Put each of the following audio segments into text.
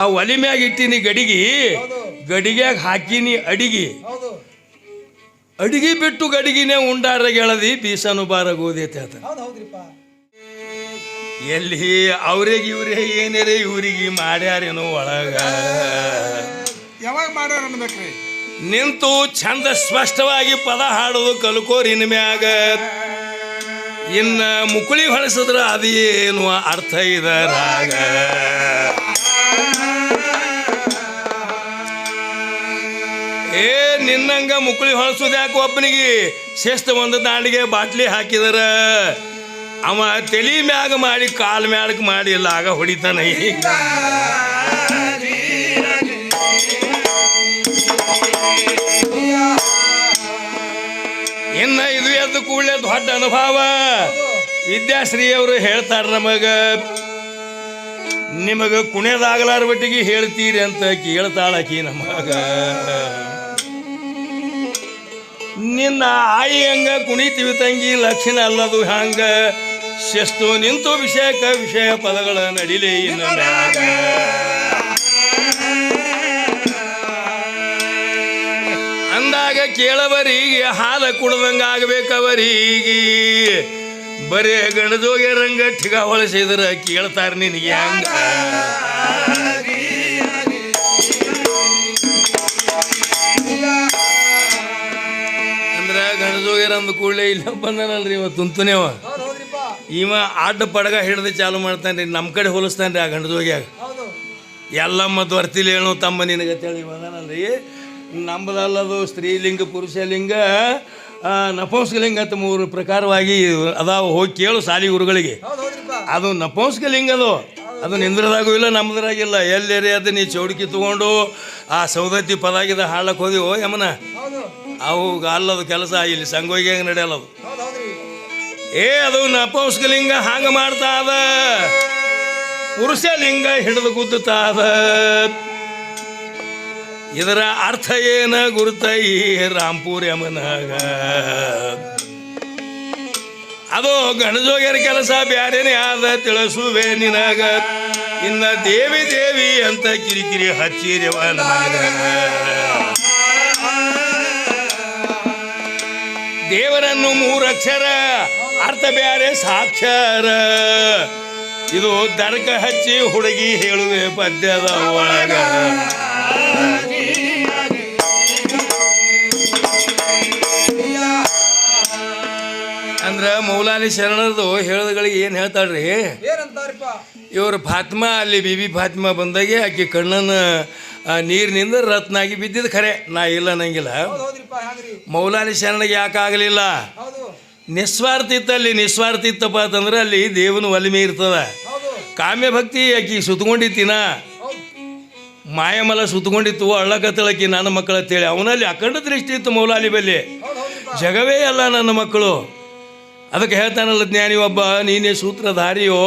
ಆ ಒಲಿ ಮ್ಯಾಗ ಇಟ್ಟಿನಿ ಗಡಿಗಿ ಗಡಿಗ್ಯಾಗ ಹಾಕಿನಿ ಅಡಿಗಿ. ಅಡಿಗೆ ಬಿಟ್ಟು ಗಡಿಗಿನೇ ಉಂಡಾರ ಗೆಳದಿ ಬೀಸನು ಬಾರ ಗೋದೈತೆ ಆತ ಎಲ್ಲಿ ಅವ್ರಿಗೆ ಇವ್ರೇ ಏನೇ ಇವ್ರಿಗೆ ಮಾಡ್ಯಾರೇನೋ ಒಳಗ. ಯಾವಾಗ ಮಾಡ್ಯಾರ ಅನ್ಬೇಕ್ರಿ ನಿಂತು ಚಂದ ಸ್ಪಷ್ಟವಾಗಿ ಪದ ಹಾಡೋದು ಕಲ್ಕೋರ್ ಇನ್ ಮ್ಯಾಗ. ಇನ್ನ ಮುಕುಳಿ ಹೊಳಸಿದ್ರ ಅದೇನು ಅರ್ಥ ಇದರಾಗ ಏ, ನಿನ್ನಂಗ ಮುಕುಳಿ ಹೊಳಸುದ ಯಾಕೆ ಒಬ್ಬನಿಗೆ? ಶಿಸ್ತ ಒಂದು ದಾಂಡಿಗೆ ಬಾಟ್ಲಿ ಹಾಕಿದರ. ಅವ ತಲಿ ಮ್ಯಾಗ ಮಾಡಿ, ಕಾಲ್ ಮ್ಯಾಲಕ್ಕೆ ಮಾಡಿ ಆಗ ಹೊಡಿತಾನ ಇನ್ನ ಇದು ಎದ್ದು ಕೂಡಲೇ ದೊಡ್ಡ ಅನುಭವ. ವಿದ್ಯಾಶ್ರೀ ಅವರು ಹೇಳ್ತಾರ ನಮಗ, ನಿಮಗ ಕುಣಿಯದಾಗಲಾರ ಬಟ್ಟಿಗೆ ಹೇಳ್ತೀರಿ ಅಂತ ಕೇಳ್ತಾಳಕಿ ನಮಗ ನಿನ್ನ ಆಯಿ ಹಂಗ ಕುಣಿತೀವಿ ತಂಗಿ ಲಕ್ಷಣ ಅಲ್ಲದು ಹಂಗ. ಶಿಸ್ತು ನಿಂತು ವಿಷಯಕ ವಿಷಯ ಪದಗಳ ನಡಿಲಿ ಅಂದಾಗ ಕೇಳವರಿಗೆ ಹಾಲ ಕುಡ್ದಂಗ ಆಗ್ಬೇಕವರಿಗೆ. ಬರೇ ಗಣಜೋಗೆ ರಂಗ ಠಿಗ ಹೊಳಸಿದ್ರ ಕೇಳ್ತಾರ ನಿನಗೆ ಹಂಗ. ಗಣಜೋಗ್ಯರ ಅಂದ ಕೂಡಲೇ ಇಲ್ಲ ಬಂದನಲ್ರಿ ಇವ ತುಂತುನೇವ ಇವ ಅಡ್ಡ ಪಡಗ ಹಿಡ್ದು ಚಾಲು ಮಾಡ್ತಾನ್ರಿ ನಮ್ಮ ಕಡೆ ಹೋಲಿಸ್ತಾನ್ರಿ ಆ ಗಂಡದೋಗ್ಯಾಗ ಎಲ್ಲ ಮತ್ತು ವರ್ತಿಲಿ ಹೇಳು ತಮ್ಮ ನಿನಗೆ ಅಂತೇಳಿ ಬಂದನಲ್ರಿ. ನಂಬದಲ್ಲದು ಸ್ತ್ರೀಲಿಂಗ ಪುರುಷಲಿಂಗ ನಪುಂಸಕಲಿಂಗ ಅಂತ ಮೂರು ಪ್ರಕಾರವಾಗಿ ಅದಾವ ಹೋಗಿ ಕೇಳು ಸಾಲಿ ಗುರುಗಳಿಗೆ. ಅದು ನಪುಂಸಕಲಿಂಗ ಅದು. ಅದು ನಿಂದ್ರದಾಗೂ ಇಲ್ಲ ನಮ್ಮದ್ರಾಗಿಲ್ಲ ಎಲ್ಲೇರಿ ಅದು ನೀ ಚೌಡಿಕೆ ತಗೊಂಡು ಆ ಸೌದತ್ತಿ ಪದಾಗಿದ ಹಾಳಕ್ಕೆ ಹೋದಿವೋ ಯಮನ. ಅವು ಅಲ್ಲದ ಕೆಲಸ ಇಲ್ಲಿ ಸಂಗೋಗಿ ನಡೆಯಲ್ಲ ಅದು ಏ ಅದು ನಪುಂಸಕಲಿಂಗ ಹಂಗೆ ಮಾಡ್ತಾ ಅದ ಪುರುಷ ಲಿಂಗ ಹಿಡಿದು ಗುದ್ದುತ್ತಾ ಅದ ಇದರ ಅರ್ಥ ಏನ ಗುರುತೈ ಈ ರಾಂಪುರ ಯಮನಾಗ? ಅದು ಗಣಜೋಗ್ಯರ ಕೆಲಸ ಬ್ಯಾರೇನೇ ಆದ ತಿಳಿಸುವೆ ನಿನಗ. ಇನ್ನ ದೇವಿ ದೇವಿ ಅಂತ ಕಿರಿಕಿರಿ ಹಚ್ಚಿರವ ನಮಗ ದೇವರನ್ನು ಮೂರಕ್ಷರ ಅರ್ಥ ಬ್ಯಾರೆ ಸಾಕ್ಷರ. ಇದು ದರ್ಕ ಹಚ್ಚಿ ಹುಡುಗಿ ಹೇಳುವೆ ಪದ್ಯದ ಒಳಗ. ಅಂದ್ರ ಮೌಲಾಲಿ ಶರಣರದು ಹೇಳಿದಗಳಿಗೆ ಏನು ಹೇಳ್ತಾಳ್ರಿ? ಇವರು ಇವ್ರ ಫಾತ್ಮಾ ಅಲ್ಲಿ ಬಿಬಿ ಫಾತ್ಮಾ ಬಂದಾಗೆ ಆಕೆ ಕಣ್ಣನ ಆ, ನೀರಿನಿಂದ ರತ್ನಾಗಿ ಬಿದ್ದಿದ್ದು ಖರೆ. ನಾ ಇಲ್ಲ ಅನ್ನಂಗಿಲ್ಲ. ಮೌಲಾನಿ ಶರಣಗೆ ಯಾಕೆ ಆಗಲಿಲ್ಲ? ಹೌದು. ನಿಸ್ವಾರ್ಥ ಇತ್ತು ಅಲ್ಲಿ ನಿಸ್ವಾರ್ಥ ಇತ್ತಪ್ಪ ಅಂತಂದ್ರೆ ಅಲ್ಲಿ ದೇವನ ಒಲಿಮೆ ಇರ್ತದೆ. ಕಾಮ್ಯ ಭಕ್ತಿ ಆಕಿ ಸುತ್ಕೊಂಡಿತ್ತಿನ? ಹೌದು. ಮಾಯಮಲ ಸುತ್ಕೊಂಡಿತ್ತು ಅಳ್ಳಕತ್ತಳಕಿ ನನ್ನ ಮಕ್ಕಳು ಅಂತೇಳಿ ಅವನಲ್ಲಿ ಅಖಂಡ ದೃಷ್ಟಿ ಇತ್ತು ಮೌಲಾಲಿ ಬಲ್ಲಿ. ಜಗವೇ ಅಲ್ಲ ನನ್ನ ಮಕ್ಕಳು. ಅದಕ್ಕೆ ಹೇಳ್ತಾನಲ್ಲ ಜ್ಞಾನಿ ಒಬ್ಬ ನೀನೇ ಸೂತ್ರಧಾರಿಯೋ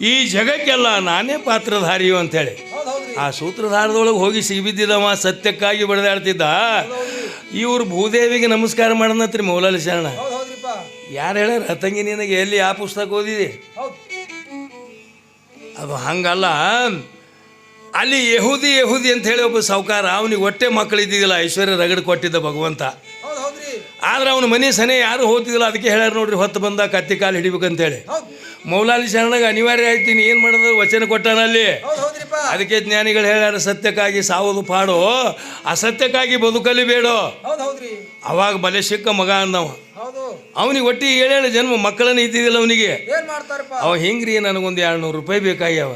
ಈ ಜಗಕ್ಕೆಲ್ಲ ನಾನೇ ಪಾತ್ರಧಾರಿಯೋ ಹೌದ್ರಿ ಆ ಸೂತ್ರಧಾರದೊಳಗೆ ಹೋಗಿ ಸಿಗಿಬಿದ್ದಿದ್ದವ ಸತ್ಯಕ್ಕಾಗಿ ಬಡದಾಡ್ತಿದ್ದ? ಇವ್ರು ಭೂದೇವಿಗೆ ನಮಸ್ಕಾರ ಮಾಡನತ್ರಿ ಮೌಲಾಲಿ ಶರಣ. ಯಾರು ಹೇಳ್ಯಾರ? ತಂಗಿ ನಿನಗೆ ಎಲ್ಲಿ ಆ ಪುಸ್ತಕ ಓದಿದೆ? ಅದು ಹಂಗಲ್ಲ. ಅಲ್ಲಿ ಯಹೂದಿ ಯಹೂದಿ ಅಂತ ಹೇಳಿ ಒಬ್ಬ ಸಾವುಕಾರ ಅವನಿಗೆ ಹೊಟ್ಟೆ ಮಕ್ಕಳು ಇದ್ದಿದ್ದಿಲ್ಲ ಐಶ್ವರ್ಯ ರಗಡ್ ಕೊಟ್ಟಿದ್ದ ಭಗವಂತ. ಆದ್ರೆ ಅವನ ಮನೆ ಸನೆ ಯಾರು ಹೋಗ್ತಿದ್ದಿಲ್ಲ ಅದಕ್ಕೆ ಹೇಳ್ಯಾರ ನೋಡ್ರಿ ಹೊತ್ತು ಬಂದ ಕತ್ತಿ ಕಾಲು ಹಿಡಿಬೇಕಂತೇಳಿ. ಮೌಲಾಲಿ ಶರಣಗೆ ಅನಿವಾರ್ಯ ಆಯ್ತೀನಿ. ಏನು ಮಾಡೋದು? ವಚನ ಕೊಟ್ಟಾನ ಅಲ್ಲಿ. ಅದಕ್ಕೆ ಜ್ಞಾನಿಗಳು ಹೇಳ್ಯಾರ ಸತ್ಯಕ್ಕಾಗಿ ಸಾವುದು ಪಾಡು. ಅಸತ್ಯಕ್ಕಾಗಿ ಬದುಕಲಿ ಬೇಡೋ. ಅವಾಗ ಬಲೆ ಸಿಕ್ಕ ಮಗ ಅಂದವ. ಅವನಿಗೆ ಒಟ್ಟಿ ಏಳೇಳು ಜನ್ಮ ಮಕ್ಕಳನ್ನ ಇದ್ದಿದ್ದಿಲ್ಲ ಅವನಿಗೆ. ಅವ ಹಿಂಗ್ರಿ? ನನಗೊಂದು ಎರಡು ನೂರು ರೂಪಾಯಿ ಬೇಕಾಗ್ಯಾವ.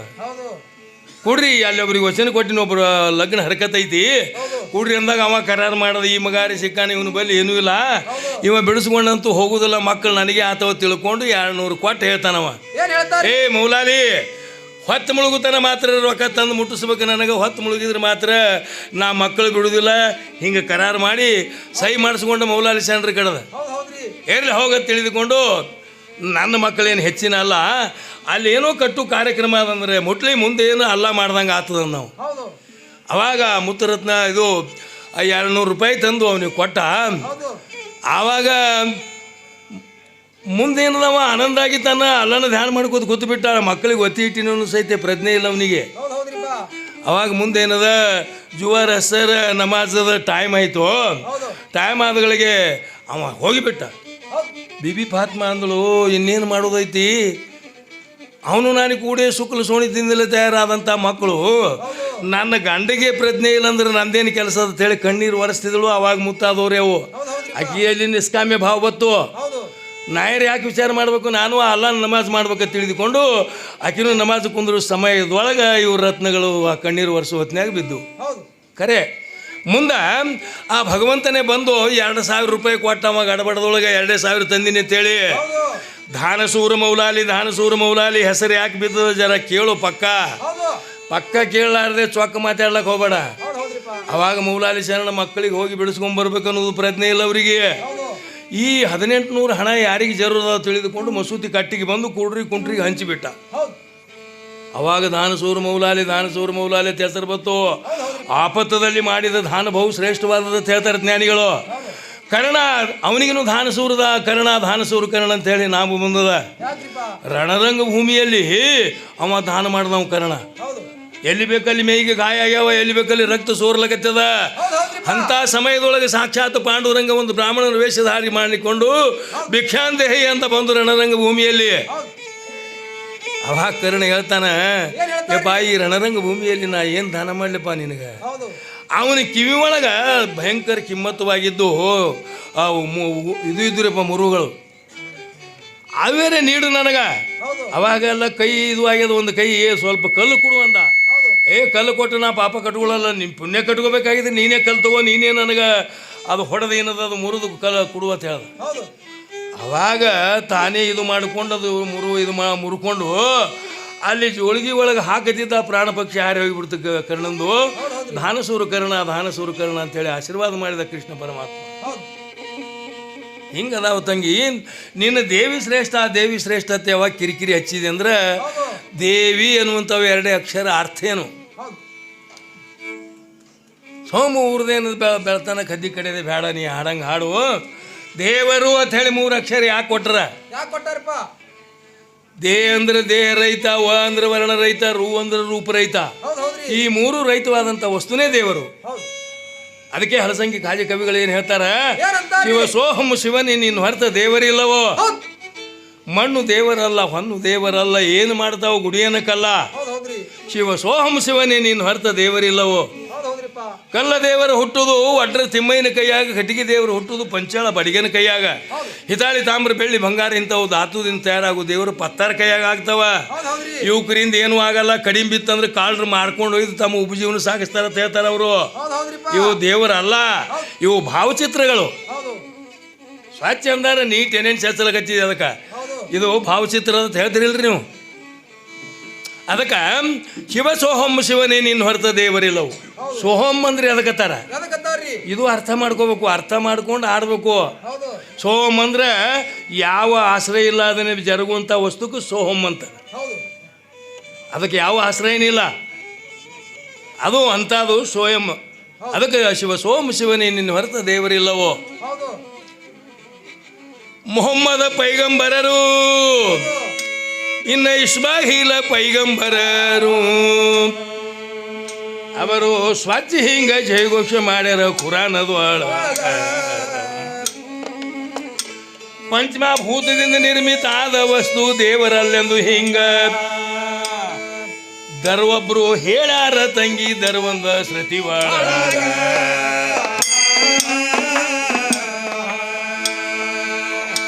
ಕೊಡ್ರಿ ಅಲ್ಲಿ ಒಬ್ರಿಗೆ ವಚನ ಕೊಟ್ಟಿನ ಒಬ್ರು ಲಗ್ನ ಹರಕತ್ತೈತಿ ಕೂಡ್ರಿ ಅಂದಾಗ ಅವ ಕರಾರು ಮಾಡದ ಈ ಮಗಾರಿ ಸಿಕ್ಕಾನ ಇವನು ಬಲ್ಲಿ ಏನೂ ಇಲ್ಲ. ಇವ ಬಿಡಿಸ್ಕೊಂಡಂತೂ ಹೋಗುದಿಲ್ಲ ಮಕ್ಕಳು ನನಗೆ ಆತವ ತಿಳ್ಕೊಂಡು ಎರಡು ನೂರು ಕೊಟ್ಟು ಹೇಳ್ತಾನವ ಏ ಮೌಲಾಲಿ ಹೊತ್ತು ಮುಳುಗುತನ ಮಾತ್ರ ರೊಕ್ಕ ತಂದು ಮುಟ್ಟಿಸ್ಬೇಕು ನನಗೆ ಹೊತ್ತು ಮುಳುಗಿದ್ರೆ ಮಾತ್ರ ನಾ ಮಕ್ಕಳು ಬಿಡುವುದಿಲ್ಲ ಹಿಂಗೆ ಕರಾರು ಮಾಡಿ ಸಹಿ ಮಾಡಿಸ್ಕೊಂಡು ಮೌಲಾಲಿ ಶರಣರು ಕಡದ. ಎಲ್ಲಿ ಹೋಗ ತಿಳಿದುಕೊಂಡು ನನ್ನ ಮಕ್ಕಳೇನು ಹೆಚ್ಚಿನ ಅಲ್ಲ ಅಲ್ಲಿ ಏನೋ ಕಟ್ಟು ಕಾರ್ಯಕ್ರಮ ಅದಂದ್ರೆ ಮುಟ್ಲಿ ಮುಂದೆ ಏನು ಅಲ್ಲ ಮಾಡ್ದಂಗೆ ಆಗ್ತದ ನಾವು. ಅವಾಗ ಮುತ್ತರತ್ನ ಇದು ಎರಡು ನೂರು ರೂಪಾಯಿ ತಂದು ಅವನಿಗೆ ಕೊಟ್ಟ. ಆವಾಗ ಮುಂದೇನದವ ಆನಂದ ಆಗಿತ್ತಾನ ಅಲ್ಲನ ಧ್ಯಾನ ಮಾಡ್ಕೋತ ಕೂತು ಬಿಟ್ಟ ಮಕ್ಕಳಿಗೆ ಒತ್ತಿ ಇಟ್ಟಿನೂ ಸಹಿತ ಪ್ರಜ್ಞೆ ಇಲ್ಲ ಅವನಿಗೆ. ಅವಾಗ ಮುಂದೇನದ ಜುವಾರ್ ಸರ್ ನಮಾಜದ ಟೈಮ್ ಆಯಿತು. ಟೈಮ್ ಆದಗಳಿಗೆ ಅವ ಹೋಗಿಬಿಟ್ಟ. ಬಿಬಿ ಫಾತ್ಮ ಅಂದಳು ಇನ್ನೇನು ಮಾಡೋದೈತಿ? ಅವನು ನಾನು ಕೂಡಿ ಶುಕ್ಲ ಸೋಣಿ ತಿಂದಲೇ ತಯಾರಾದಂಥ ಮಕ್ಕಳು. ನನ್ನ ಗಂಡಿಗೆ ಪ್ರಜ್ಞೆ ಇಲ್ಲಂದ್ರೆ ನಂದೇನು ಕೆಲಸ ಅಂತ ಹೇಳಿ ಕಣ್ಣೀರು ಒರೆಸ್ತಿದಳು ಅವಾಗ ಮುತ್ತಾದವ್ರೆ ಅವು. ಅಕ್ಕಿಯಲ್ಲಿ ನಿಷ್ಕಾಮ್ಯ ಭಾವ ಬತ್ತು ನಾಯರು ಯಾಕೆ ವಿಚಾರ ಮಾಡಬೇಕು? ನಾನು ಅಲ್ಲ ನಮಾಜ್ ಮಾಡ್ಬೇಕು ತಿಳಿದುಕೊಂಡು ಆಕಿನೂ ನಮಾಜ್ ಕುಂದ್ರು ಸಮಯದೊಳಗೆ ಇವ್ರ ರತ್ನಗಳು ಆ ಕಣ್ಣೀರು ಒರೆಸುವ ಹೊತ್ತಿನಾಗ ಬಿದ್ದು. ಕರೆ ಮುಂದೆ ಆ ಭಗವಂತನೇ ಬಂದು ಎರಡು ಸಾವಿರ ರೂಪಾಯಿ ಕೊಟ್ಟ ಅವಾಗ ಗಡಬಡದೊಳಗೆ ಎರಡೇ ಸಾವಿರ ತಂದಿನಿ ಅಂತೇಳಿ ಧಾನಸೂರ ಮೌಲಾಲಿ ಧಾನಸೂರ ಮೌಲಾಲಿ ಹೆಸರು ಯಾಕೆ ಬಿದ್ದದ ಜರ ಕೇಳು ಪಕ್ಕ. ಪಕ್ಕ ಕೇಳಲಾರ್ದೆ ಚೊಕ್ಕ ಮಾತಾಡ್ಲಕ್ಕೆ ಹೋಗಬೇಡ. ಅವಾಗ ಮೌಲಾಲಿ ಶರಣ ಮಕ್ಕಳಿಗೆ ಹೋಗಿ ಬಿಡಿಸ್ಕೊಂಡ್ ಬರ್ಬೇಕು ಅನ್ನೋದು ಪ್ರಜ್ಞೆ ಇಲ್ಲ ಅವರಿಗೆ. ಈ ಹದಿನೆಂಟು ನೂರು ಹಣ ಯಾರಿಗೆ ಜರೂರದ ತಿಳಿದುಕೊಂಡು ಮಸೂತಿ ಕಟ್ಟಿಗೆ ಬಂದು ಕೂಡ್ರಿ ಕುಂಟ್ರಿಗೆ ಹಂಚಿಬಿಟ್ಟ. ಅವಾಗ ದಾನಸೂರು ಮೌಲಾಲಿ ದಾನಸೂರು ಮೌಲಾಲಿ ಅಂತ ಬತ್ತು. ಬಂತು ಆಪತ್ತದಲ್ಲಿ ಮಾಡಿದ ದಾನ ಬಹು ಶ್ರೇಷ್ಠವಾದದ ಹೇಳ್ತಾರೆ ಜ್ಞಾನಿಗಳು. ಕರ್ಣ ಅವನಿಗೂ ದಾನಸೂರದ ಕರ್ಣ ಧಾನಸೂರ ಕರ್ಣ ಅಂತ ಹೇಳಿ ನಾವು ಬಂದದ ರಣರಂಗ ಭೂಮಿಯಲ್ಲಿ ಅವ ದಾನ ಮಾಡಿದವ ಕರ್ಣ. ಎಲ್ಲಿ ಬೇಕಲ್ಲಿ ಮೇಯಿಗೆ ಗಾಯ ಆಗ್ಯಾವ ಎಲ್ಲಿ ಬೇಕಲ್ಲಿ ರಕ್ತ ಸೋರ್ಲಕತ್ತದ? ಅಂತ ಸಮಯದೊಳಗೆ ಸಾಕ್ಷಾತ್ ಪಾಂಡುರಂಗ ಒಂದು ಬ್ರಾಹ್ಮಣನ ವೇಷಧಾರಿ ಮಾಡಿಕೊಂಡು ಭಿಕ್ಷಾಂದೇಹಿ ಅಂತ ಬಂದು ರಣರಂಗ ಭೂಮಿಯಲ್ಲಿ. ಅವಾಗ ಕರ್ಣ ಹೇಳ್ತಾನ? ಯಪ್ಪ ಈ ರಣರಂಗ ಭೂಮಿಯಲ್ಲಿ ನಾ ಏನು ದಾನ ಮಾಡ್ಲಪ್ಪ ನಿನಗೆ? ಅವನ ಕಿವಿ ಒಳಗೆ ಭಯಂಕರ ಕಿಮ್ಮತ್ತವಾಗಿದ್ದು ಇದು ಇದ್ರಪ್ಪ ಮುರುಗಳು. ಅವೇರೆ ನೀಡು ನನಗ. ಅವಾಗೆಲ್ಲ ಕೈ ಇದು ಆಗ್ಯದ ಒಂದು ಕೈ ಸ್ವಲ್ಪ ಕಲ್ಲು ಕೊಡು ಅಂದ. ಏ ಕಲ್ಲು ಕೊಟ್ಟು ನಾ ಪಾಪ ಕಟ್ಕೊಳ್ಳಲ್ಲ ನಿಮ್ಮ ಪುಣ್ಯ ಕಟ್ಕೋಬೇಕಾಗಿದೆ ನೀನೇ ಕಲ್ತವ ತಗೋ ನೀನೇ ನನಗೆ ಅದು ಹೊಡೆದ ಏನದ ಅದು ಮುರಿದು ಕಲ್ ಕೊಡು ಅಂತ ಹೇಳ್ದ. ಅವಾಗ ತಾನೇ ಇದು ಮಾಡಿಕೊಂಡು ಅದು ಮುರು ಇದು ಮಾ ಮುರ್ಕೊಂಡು ಅಲ್ಲಿ ಜೋಳಿಗೆ ಒಳಗೆ ಹಾಕತಿದ್ದ ಪ್ರಾಣ ಪಕ್ಷಿ ಹಾರಿ ಹೋಗಿಬಿಡ್ತು ಕರ್ಣಂದು. ಧಾನಸೂರು ಕರ್ಣ ಧಾನಸೂರು ಕರ್ಣ ಅಂತೇಳಿ ಆಶೀರ್ವಾದ ಮಾಡಿದ ಕೃಷ್ಣ ಪರಮಾತ್ಮ. ಹೌದು ಹಿಂಗದಾವ ತಂಗಿ. ನಿನ್ನ ದೇವಿ ಶ್ರೇಷ್ಠ ಆ ದೇವಿ ಶ್ರೇಷ್ಠತೆ ಯಾವಾಗ ಕಿರಿಕಿರಿ ಹಚ್ಚಿದೆ ಅಂದ್ರೆ ದೇವಿ ಅನ್ನುವಂಥವು ಎರಡೇ ಅಕ್ಷರ ಅರ್ಥ ಏನು? ಹೌದು ಸೋಮ ಊರ್ದೇನು ಬೆಳ ಬೆಳತನ ಕದ್ದಿ ಕಡೆದೆ ಬೇಡ ನೀ ಹಾಡಂಗೆ ಹಾಡು. ದೇವರು ಅಂತ ಹೇಳಿ ಮೂರು ಅಕ್ಷರ ಯಾಕೆ ಕೊಟ್ರ? ಯಾಕೆ ಕೊಟ್ಟಾರಪ್ಪ? ದೇ ಅಂದ್ರೆ ದೇಹ ರೈತ ವ ಅಂದ್ರೆ ವರ್ಣ ರೈತ ರೂ ಅಂದ್ರೆ ರೂಪ ರೈತ. ಈ ಮೂರು ರೈತವಾದಂಥ ವಸ್ತುನೇ ದೇವರು. ಹೌದು. ಅದಕ್ಕೆ ಹಲಸಂಗಿ ಕಾಜಿ ಕವಿಗಳು ಏನು ಹೇಳ್ತಾರ? ಶಿವ ಸೋಹಂ ಶಿವನೇ ನೀನು ಹೊರತ ದೇವರಿಲ್ಲವೋ? ಮಣ್ಣು ದೇವರಲ್ಲ ಹೊನ್ನು ದೇವರಲ್ಲ ಏನು ಮಾಡ್ತಾವ ಗುಡಿಯನಕ್ಕಲ್ಲ ಶಿವ ಸೋಹಂ ಶಿವನೇ ನೀನು ಹೊರತ ದೇವರಿಲ್ಲವೋ? ಹೌದು ಹೌದ್ರಿಪ್ಪ ಕಲ್ಲ ದೇವರ ಹುಟ್ಟುದು ಒಡ್ರ ತಿಮ್ಮಯ್ಯನ ಕೈಯಾಗ ಕಟ್ಟಿಗೆ ದೇವರು ಹುಟ್ಟುದು ಪಂಚಾಳ ಬಡಿಗೆನ ಕೈಯಾಗ. ಹಿತಾಳಿ ತಾಮ್ರ ಬೆಳ್ಳಿ ಬಂಗಾರ ಇಂಥವು ಧಾತುದಿಂದ ತಯಾರಾಗು ದೇವರು ಪತ್ತಾರ ಕೈಯಾಗ ಆಗ್ತಾವ. ಯುವಕರಿಂದ ಏನು ಆಗಲ್ಲ ಕಡಿಮೆ ಬಿತ್ತಂದ್ರೆ ಕಾಳ್ರು ಮಾರ್ಕೊಂಡು ಹೋಯ್ದು ತಮ್ಮ ಉಪಜೀವನ ಸಾಗಿಸ್ತಾರ ಅಂತ ಹೇಳ್ತಾರ ಅವರು. ಇವು ದೇವರಲ್ಲ ಇವು ಭಾವಚಿತ್ರಗಳು. ಸ್ವಚ್ಛ ಅಂದಾರ ನೀಟ್ ಏನೇನು ಚಚ್ಚಲಕತ್ತಿದೆ ಅದಕ್ಕೆ. ಇದು ಭಾವಚಿತ್ರ ಅಂತ ಹೇಳ್ತಿರಿಲ್ರಿ ನೀವು. ಅದಕ್ಕೆ ಶಿವ ಸೋಹಂ ಶಿವನೇ ನಿನ್ನ ಹೊರತ ದೇವರಿಲ್ಲವು. ಸೋಹಂ ಅಂದ್ರೆ ಅದಕ್ಕತ್ತಾರ ಇದು ಅರ್ಥ ಮಾಡ್ಕೋಬೇಕು ಅರ್ಥ ಮಾಡ್ಕೊಂಡು ಆಡ್ಬೇಕು. ಸೋಹಂ ಅಂದ್ರೆ ಯಾವ ಆಶ್ರಯ ಇಲ್ಲ ಅದನ್ನ ಜರುಗುವಂಥ ವಸ್ತುಕ್ಕೆ ಸೋಹಂ ಅಂತ. ಅದಕ್ಕೆ ಯಾವ ಆಶ್ರಯನಿಲ್ಲ ಅದು ಅಂಥದ್ದು ಸೋಯಂ ಅದಕ್ಕೆ ಶಿವ ಸೋಮ ಶಿವನೇ ನಿನ್ನ ಹೊರತ ದೇವರಿಲ್ಲವೋ. ಮೊಹಮ್ಮದ ಪೈಗಂಬರರು. ಇನ್ನ ಇಸ್ಮಾಹಿಲ ಪೈಗಂಬರರು. ಅವರು ಸ್ವಚ್ಛ ಹಿಂಗ ಜಯಘೋಷ ಮಾಡ್ಯಾರ ಕುರಾನದೊಳಗ ಪಂಚಮಭೂತದಿಂದ ನಿರ್ಮಿತ ಆದ ವಸ್ತು ದೇವರಲ್ಲೆಂದು ಹಿಂಗ. ದರ್ವೊಬ್ರು ಹೇಳಾರ ತಂಗಿ ದರ್ವಂದ ಒಳಗ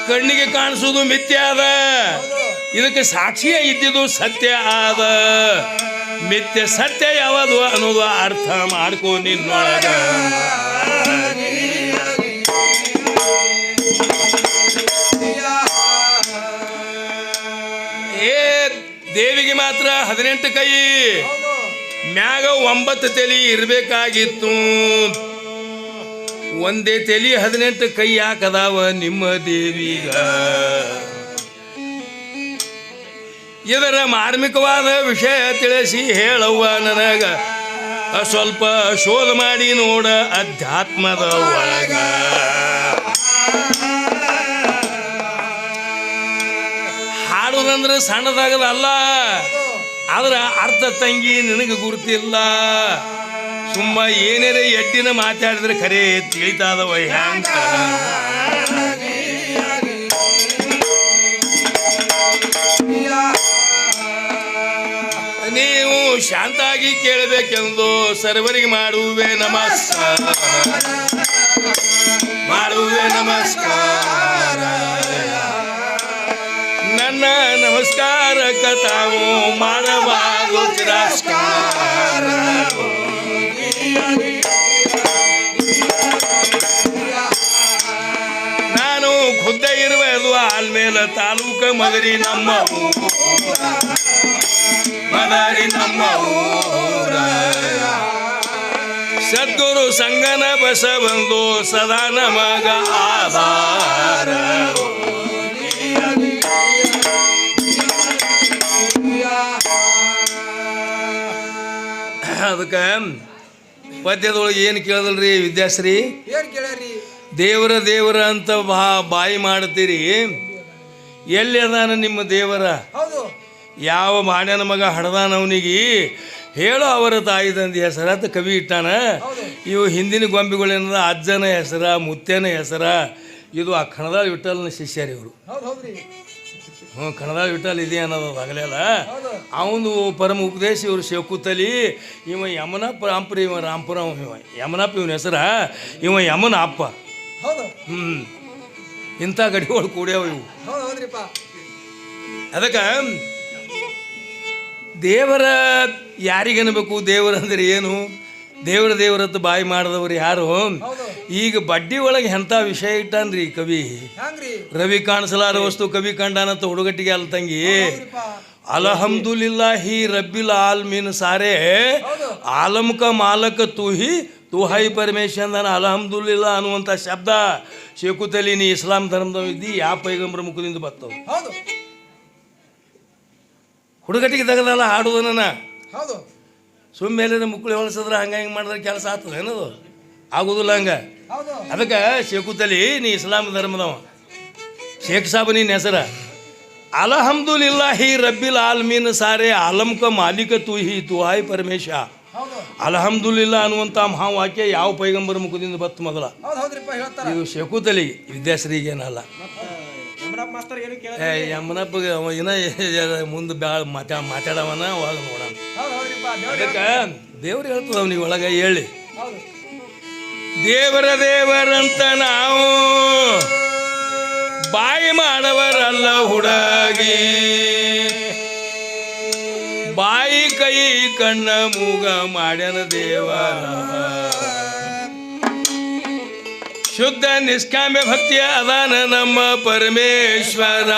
ಕಣ್ಣಿಗೆ ಕಾಣಿಸೋದು ಮಿಥ್ಯ ಅದ ಇದಕ್ಕೆ ಸಾಕ್ಷಿಯ ಇದ್ದಿದ್ದು ಸತ್ಯ ಆದ ಮಿಥ್ಯ ಸತ್ಯ ಯಾವುದು ಅನ್ನೋದು ಅರ್ಥ ಮಾಡ್ಕೋ ನಿನ್ನೊಳಗ ಏ, ದೇವಿಗೆ ಮಾತ್ರ ಹದಿನೆಂಟು ಕೈ. ಮ್ಯಾಗ ಒಂಬತ್ತು ತಲೆ ಇರಬೇಕಾಗಿತ್ತು. ಒಂದೇ ತಲೆ ಹದಿನೆಂಟು ಕೈ ಯಾಕದಾವ ನಿಮ್ಮ ದೇವಿಗ? ಇದರ ಮಾರ್ಮಿಕವಾದ ವಿಷಯ ತಿಳಿಸಿ ಹೇಳವ್ವ ನನಗ. ಸ್ವಲ್ಪ ಶೋಧ ಮಾಡಿ ನೋಡ ಅಧ್ಯಾತ್ಮದ ಒಳಗ. ಹಾಡುದಂದ್ರೆ ಸಣ್ಣದಾಗದಲ್ಲ. ಆದ್ರ ಅರ್ಥ ತಂಗಿ ನಿನಗೆ ಗುರುತಿಲ್ಲ. ಸುಮ್ಮ ಏನೇನೇ ಎಡ್ಡಿನ ಮಾತಾಡಿದ್ರೆ ಖರೆ ತಿಳಿತಾದವ ಹ್ಯಾಂಗ ಶಾಂತಾಗಿ ಕೇಳಬೇಕೆಂದು ಸರ್ವರಿಗೆ ಮಾಡುವೆ ನಮಸ್ಕಾರ. ಮಾಡುವೆ ನಮಸ್ಕಾರ. ನನ್ನ ನಮಸ್ಕಾರ ತಾವು ಮಾಡಬಾರದು ತಿರಸ್ಕಾರ. ನಾನು ಖುದ್ದ ಇರುವುದು ಆಲ್ಮೇಲೆ ತಾಲೂಕ ಮದರಿ ನಮ್ಮ ಮದರಿ ನಮ್ಮ ಊರ ಸದ್ಗುರು ಸಂಗನ ಬಸವಂದು ಸದಾ ನಮಗ ಆಧಾರ. ಅದಕ್ಕೆ ಪದ್ಯದೊಳಗೆ ಏನು ಕೇಳದಲ್ರಿ ವಿದ್ಯಾಶ್ರೀ? ಏನ್ ದೇವರ ದೇವರ ಅಂತ ಬಾ ಬಾಯಿ ಮಾಡ್ತೀರಿ. ಎಲ್ಲಿ ಅದಾನ ನಿಮ್ಮ ದೇವರ? ಹೌದು. ಯಾವ ಮಾಡ್ಯಾನ ಮಗ ಹಡ್ದಾನ ಅವನಿಗೆ ಹೇಳೋ ಅವರ ತಾಯಿ ತಂದೆ ಹೆಸರ ಅಂತ ಕವಿ ಇಟ್ಟಾನ. ಇವು ಹಿಂದಿನ ಗೊಂಬೆಗಳೇನದ ಅಜ್ಜನ ಹೆಸರ ಮುತ್ತೆನ ಹೆಸರ ಇದು ಆ ಕಣದಾಳ ವಿಠಲನ ಶಿಷ್ಯರು ಇವರು. ಹ್ಞೂ ಕಣದಾಳ ವಿಠಲ್ ಇದೆ ಅನ್ನೋದು ಆಗಲೆಲ್ಲ ಅವನು ಪರಮ ಉಪದೇಶ ಇವರು ಶೇಕುತಲಿ ಇವ ಯಮನ ರಾಂಪುರ ಇವ ರಾಮಪುರ ಇವ ಯಮನಪ್ಪ ಇವನ ಹೆಸರ ಇವ ಯಮನ ಅಪ್ಪ. ಹ್ಞೂ ಇಂಥ ಗಡಿಗಳು ಕೂಡ್ಯಾವ ಇವು. ಅದಕ್ಕೆ ದೇವರ ಯಾರಿಗನ್ಬೇಕು ದೇವರ ಅಂದ್ರೆ ಏನು? ದೇವರ ದೇವರತ್ತು ಬಾಯಿ ಮಾಡಿದವರು ಯಾರು? ಈಗ ಬಡ್ಡಿ ಒಳಗೆ ಎಂಥ ವಿಷಯ ಇಟ್ಟಾನ್ರಿ ಕವಿ? ರವಿ ಕಾಣಿಸಲಾರ ವಸ್ತು ಕವಿ ಕಂಡಾನಂತ ಹುಡುಗಟ್ಟಿಗೆ ಅಲ್ಲ ತಂಗಿ. ಅಲ್ಹಮ್ದುಲಿಲ್ಲಾಹಿ ರಬ್ಬಿಲ್ ಆಲ್ಮೀನ್ ಸಾರೆ. ಆಲಮ್ಕ ಮಾಲಕ ತೂಹಿ ತುಹೈ ಪರಮೇಶ್ವರನ ಅಲಹಮ್ದುಲಿಲ್ಲ ಅನ್ನುವಂಥ ಶಬ್ದ ಶೇಕುತಲಿ ನೀ ಇಸ್ಲಾಂ ಧರ್ಮದ ಇದ್ದಿ ಯಾವ ಪೈಗಂಬರ ಮುಖದಿಂದ ಬರ್ತವೆ ಹುಡುಗಟ್ಟಿಗೆ ತೆಗೆದಲ್ಲ ಹಾಡುದನ ಹೌದು. ಸುಮ್ಮೇಲೆ ಮುಕ್ಕಳು ಹೊಲಸಿದ್ರೆ ಹಂಗೆ ಹಿಂಗೆ ಮಾಡಿದ್ರೆ ಕೆಲಸ ಆಗ್ತದೆ ಏನದು? ಆಗುದಿಲ್ಲ ಹಂಗೆ. ಅದಕ್ಕೆ ಶೇಖುತಲಿ ನೀ ಇಸ್ಲಾಂ ಧರ್ಮದವ. ಶೇಖ್ ಸಾಬ್ ನಿನ್ನ ಹೆಸರ. ಅಲ್ಹಮ್ದುಲಿಲ್ಲಾಹಿ ರಬ್ಬಿಲ್ ಆಲ್ಮೀನ್ ಸಾರೆ ಆಲಮ್ಕ ಮಾಲೀಕ ತು ಹಿ ತುಹಾಯ್ ಪರಮೇಶ. ಹೌದು. ಅನ್ನುವಂತ ಅನ್ನುವಂಥ ಮಹಾವಾಕ್ಯ ಯಾವ ಪೈಗಂಬರ ಮುಖದಿಂದ ಬತ್ತು ಮೊದಲ? ಇದು ಶೇಖುತಲಿ ವಿದ್ಯಾಶ್ರೀಗೇನಲ್ಲ. ಯಮನಪ್ಪ ಮಾಸ್ತರ್ ಏನು ಕೇಳ ಏ ಯಮ್ಮನಪ್ಪಗೆ ಅವ ಏನ ಮುಂದೆ ಬ್ಯಾ ಮಾತಾ ಮಾತಾಡವನ ಒಳಗೆ ನೋಡೋಣ. ಅದಕ್ಕೆ ದೇವ್ರು ಹೇಳ್ತದ ಅವನಿಗೆ ಒಳಗೆ ಹೇಳಿ. ದೇವರ ದೇವರಂತ ನಾವು ಬಾಯಿ ಮಾಡವರಲ್ಲ ಹುಡಾಗಿ. ಬಾಯಿ ಕೈ ಕಣ್ಣ ಮೂಗ ಮಾಡ್ಯನ ದೇವರ. ಶುದ್ಧ ನಿಷ್ಕಾಮ್ಯ ಭಕ್ತಿಯ ಅದಾನ ನಮ್ಮ ಪರಮೇಶ್ವರ.